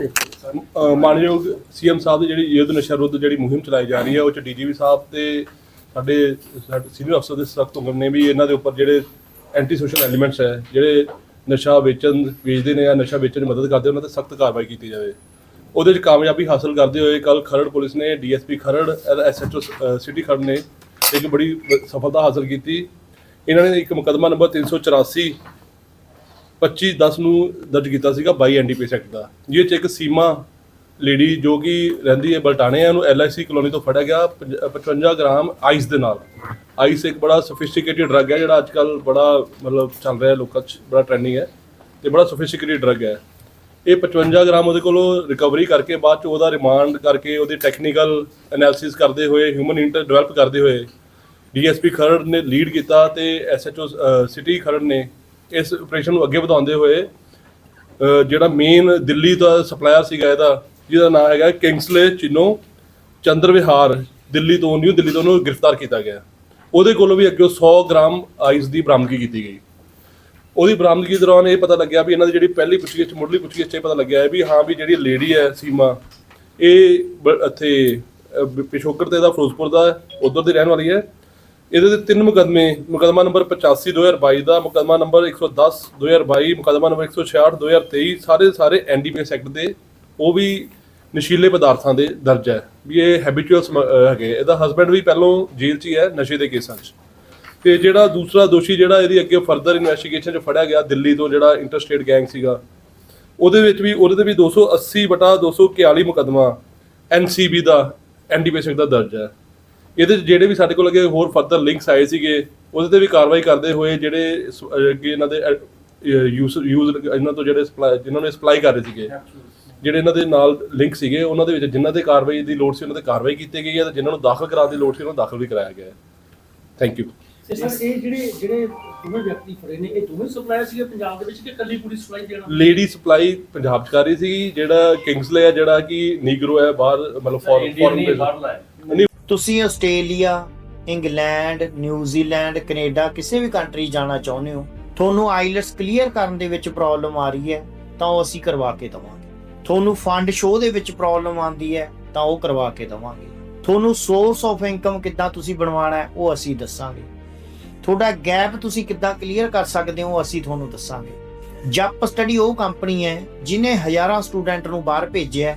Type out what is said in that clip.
ਅ, ਮਾਨਯੋਗ ਸੀਐਮ ਸਾਹਿਬ ਦੀ ਜਿਹੜੀ ਯੁੱਧ ਨਸ਼ਾ ਵਿਰੁੱਧ ਜਿਹੜੀ ਮੁਹਿੰਮ ਚਲਾਈ ਜਾ ਰਹੀ ਹੈ ਉਹ ਚ ਡੀਜੀਪੀ ਸਾਹਿਬ ਤੇ ਸਾਡੇ ਸੀਨੀਅਰ ਅਫਸਰ ਦੇ ਸਖਤ ਹੁਕਮ ਨੇ ਵੀ ਇਹਨਾਂ ਦੇ ਉੱਪਰ ਜਿਹੜੇ ਐਂਟੀ ਸੋਸ਼ਲ ਐਲੀਮੈਂਟਸ ਹੈ ਜਿਹੜੇ ਨਸ਼ਾ ਵੇਚਣ ਵੇਚਦੇ ਨੇ ਜਾਂ ਨਸ਼ਾ ਵੇਚਣ ਦੀ ਮਦਦ ਕਰਦੇ ਉਹਨਾਂ ਤੇ ਸਖਤ ਕਾਰਵਾਈ ਕੀਤੀ ਜਾਵੇ। ਉਹਦੇ 'ਚ ਕਾਮਯਾਬੀ ਹਾਸਲ ਕਰਦੇ ਹੋਏ ਕੱਲ ਖਰੜ ਪੁਲਿਸ ਨੇ DSP Kharar SHO city Kharar ਨੇ ਇੱਕ ਬੜੀ ਸਫਲਤਾ ਹਾਸਲ ਕੀਤੀ। ਇਹਨਾਂ ਨੇ ਇੱਕ ਮੁਕਦਮਾ ਨੰਬਰ 384 25 10 ਨੂੰ ਦਰਜ ਕੀਤਾ ਸੀਗਾ 22 ਐਨਡੀਪੀਐਸ ਐਕਟ ਦਾ, ਜਿਹਦੇ ਚ ਇੱਕ ਸੀਮਾ ਲੇਡੀ ਜੋ ਕਿ ਰਹਿੰਦੀ ਹੈ ਬਲਟਾਣੇ ਆ ਉਹਨੂੰ ਐਲਆਈਸੀ ਕਲੋਨੀ ਤੋਂ ਫੜਿਆ ਗਿਆ, ਪੰਜ- 55 ਗ੍ਰਾਮ ਆਈਸ ਦੇ ਨਾਲ। ਆਈਸ ਇੱਕ ਬੜਾ ਸੋਫਿਸਟੀਕੇਟਿਡ ਡਰੱਗ ਹੈ, ਜਿਹੜਾ ਅੱਜਕੱਲ ਬੜਾ ਮਤਲਬ ਚੱਲ ਰਿਹਾ ਲੋਕਾਂ 'ਚ, ਬੜਾ ਟ੍ਰੈਂਡਿੰਗ ਹੈ ਤੇ ਬੜਾ ਸੋਫਿਸਟੀਕੇਟਿਡ ਡਰੱਗ ਹੈ। ਇਹ 55 ਗ੍ਰਾਮ ਉਹਦੇ ਕੋਲੋਂ ਰਿਕਵਰੀ ਕਰਕੇ ਬਾਅਦ ਚ ਉਹਦਾ ਰਿਮਾਂਡ ਕਰਕੇ ਉਹਦੀ ਟੈਕਨੀਕਲ ਐਨਾਲਿਸਿਸ ਕਰਦੇ ਹੋਏ, ਹਿਊਮਨ ਇੰਟਰ ਡਿਵੈਲਪ ਕਰਦੇ ਹੋਏ ਡੀਐਸਪੀ ਖਰੜ ਨੇ ਲੀਡ ਕੀਤਾ ਤੇ ਐਸਐਚਓ ਸਿਟੀ ਖਰੜ ਨੇ ਇਸ ਆਪਰੇਸ਼ਨ ਨੂੰ ਅੱਗੇ ਵਧਾਉਂਦੇ ਹੋਏ ਜਿਹੜਾ ਮੇਨ ਦਿੱਲੀ ਦਾ ਸਪਲਾਇਰ ਸੀਗਾ ਇਹਦਾ ਜਿਹਦਾ ਨਾਮ ਹੈਗਾ ਕਿੰਗਸਲੇ ਚਿਨੋ ਚੰਦਰ ਵਿਹਾਰ ਦਿੱਲੀ ਤੋਂ ਨਿਊ ਦਿੱਲੀ ਤੋਂ ਉਹਨੂੰ ਗ੍ਰਿਫਤਾਰ ਕੀਤਾ ਗਿਆ। ਉਹਦੇ ਕੋਲੋਂ ਵੀ ਅੱਗੇ 100 ਗ੍ਰਾਮ ਆਈਸ ਦੀ ਬਰਾਮਦਗੀ ਕੀਤੀ ਗਈ। ਉਹਦੀ ਬਰਾਮਦਗੀ ਦੌਰਾਨ ਇਹ ਪਤਾ ਲੱਗਿਆ ਵੀ ਇਹਨਾਂ ਦੀ ਜਿਹੜੀ ਪਹਿਲੀ ਪੁੱਛਗਿੱਛ ਚ ਮੁੱਢਲੀ ਪੁੱਛਗਿੱਛ 'ਚ ਇਹ ਪਤਾ ਲੱਗਿਆ ਵੀ ਹਾਂ ਵੀ ਜਿਹੜੀ ਲੇਡੀ ਹੈ ਸੀਮਾ ਇਹ ਬ- ਇੱਥੇ ਅ, ਪਿਛੋਕੜ ਤੇ ਦਾ ਫਿਰੋਜ਼ਪੁਰ ਦਾ ਉਧਰ ਦੀ ਰਹਿਣ ਵਾਲੀ ਹੈ। ਇਹਦੇ ਤੇ ਤਿੰਨ ਮੁਕਦਮੇ, ਮੁਕਦਮਾ ਨੰਬਰ 85 2022 ਦਾ, ਮੁਕਦਮਾ ਨੰਬਰ 110 2022 ਮੁਕਦਮਾ ਨੰਬਰ 166 2023 ਸਾਰੇ ਦੇ ਸਾਰੇ ਐਨਡੀਪੀਐਸ ਐਕਟ ਦੇ, ਉਹ ਵੀ ਨਸ਼ੀਲੇ ਪਦਾਰਥਾਂ ਦੇ ਦਰਜ ਹੈ। ਵੀ ਇਹ ਹੈਬਿਚੁਅਲ ਹੈਗੇ ਇਹਦਾ ਹਸਬੰਡ ਵੀ ਪਹਿਲੋਂ ਜੇਲ੍ਹ 'ਚ ਹੀ ਹੈ ਨਸ਼ੇ ਦੇ ਕੇਸਾਂ 'ਚ। ਤੇ ਜਿਹੜਾ ਦੂਸਰਾ ਦੋਸ਼ੀ ਜਿਹੜਾ ਇਹਦੀ ਅੱਗੇ ਫਰਦਰ ਇਨਵੈਸਟੀਗੇਸ਼ਨ 'ਚ ਫੜਿਆ ਗਿਆ, ਦਿੱਲੀ ਤੋਂ ਜਿਹੜਾ ਇੰਟਰਸਟੇਟ ਗੈਂਗ ਸੀਗਾ, ਉਹਦੇ ਵਿੱਚ ਵੀ, ਉਹਦੇ ਤੇ ਵੀ 280 ਬਟਾ 241 ਮੁਕਦਮਾ ਐਨਸੀਬੀ ਦਾ ਐਨਡੀਪੀਐਸ ਦਾ ਦਰਜ ਹੈ। ਇਹਦੇ 'ਚ ਜਿਹੜੇ ਵੀ ਸਾਡੇ ਕੋਲ ਅੱਗੇ ਹੋਰ ਫਰਦਰ ਲਿੰਕਸ ਆਏ ਸੀਗੇ ਉਹਦੇ ਤੇ ਵੀ ਕਾਰਵਾਈ ਕਰਦੇ ਹੋਏ ਜਿਹੜੇ ਸ- ਅਹ ਅੱਗੇ ਇਹਨਾਂ ਦੇ ਯੂਜ਼ ਯੂਜ਼ ਇਹਨਾਂ ਤੋਂ ਜਿਹੜੇ ਸਪਲਾਈ ਜਿਨ੍ਹਾਂ ਨੇ ਸਪਲਾਈ ਕਰ ਰਹੇ ਸੀਗੇ ਜਿਹੜੇ ਇਹਨਾਂ ਦੇ ਨਾਲ ਲਿੰਕ ਸੀਗੇ ਉਹਨਾਂ ਦੇ ਵਿੱਚ ਜਿਨ੍ਹਾਂ ਦੇ ਕਾਰਵਾਈ ਦੀ ਲੋੜ ਸੀ ਉਹਨਾਂ ਤੇ ਕਾਰਵਾਈ ਕੀਤੀ ਗਈ ਹੈ ਤੇ ਜਿਨ੍ਹਾਂ ਨੂੰ ਦਾਖਲ ਕਰਾਉਣ ਦੀ ਲੋੜ ਸੀ ਉਹਨਾਂ ਨੂੰ ਦਾਖਲ ਵੀ ਕਰਾਇਆ ਗਿਆ ਹੈ। ਥੈਂਕ ਯੂ ਤੇ ਸਰ ਇਹ ਜਿਹੜੇ ਜਿਹੜੇ ਦੋਵੇਂ ਵਿਅਕਤੀ ਫੜੇ ਨੇ ਇਹ ਦੋਵੇਂ ਸਪਲਾਇਰ ਸੀਗੇ ਪੰਜਾਬ ਦੇ ਵਿੱਚ ਕਿ ਕੱਲੀ ਪੂਰੀ ਸਪਲਾਈ ਦੇਣਾ ਲੇਡੀ ਸਪਲਾਈ ਪੰਜਾਬ ਚ ਕਰ ਰਹੀ ਸੀ ਜਿਹੜਾ ਕਿੰਗਸਲੇ ਹੈ ਜਿਹੜਾ ਕਿ ਨੀਗਰੋ ਹੈ ਬਾਹਰ ਮਤਲਬ ਫੋਰਨ ਫੋਰਨ ਤੁਸੀਂ Australia, England New Zealand Canada ਕਿਸੇ ਵੀ ਕੰਟਰੀ ਜਾਣਾ ਚਾਹੁੰਦੇ ਹੋ, ਤੁਹਾਨੂੰ ਆਈਲਟਸ ਕਲੀਅਰ ਕਰਨ ਦੇ ਵਿੱਚ ਪ੍ਰੋਬਲਮ ਆ ਰਹੀ ਹੈ, ਤਾਂ ਉਹ ਅਸੀਂ ਕਰਵਾ ਕੇ ਦਵਾਂਗੇ। ਤੁਹਾਨੂੰ ਫੰਡ ਸ਼ੋਅ ਦੇ ਵਿੱਚ ਪ੍ਰੋਬਲਮ ਆਉਂਦੀ ਹੈ, ਤਾਂ ਉਹ ਕਰਵਾ ਕੇ ਦਵਾਂਗੇ। ਤੁਹਾਨੂੰ ਸੋਰਸ ਆਫ ਇਨਕਮ ਕਿੱਦਾਂ ਤੁਸੀਂ ਬਣਵਾਉਣਾ ਹੈ, ਉਹ ਅਸੀਂ ਦੱਸਾਂਗੇ। ਤੁਹਾਡਾ ਗੈਪ ਤੁਸੀਂ ਕਿੱਦਾਂ ਕਲੀਅਰ ਕਰ ਸਕਦੇ ਹੋ ਅਸੀਂ ਤੁਹਾਨੂੰ ਦੱਸਾਂਗੇ। ਜੱਪ ਸਟੱਡੀ ਉਹ ਕੰਪਨੀ ਹੈ ਜਿਨੇ ਹਜ਼ਾਰਾਂ ਸਟੂਡੈਂਟ ਨੂੰ ਬਾਹਰ ਭੇਜਿਆ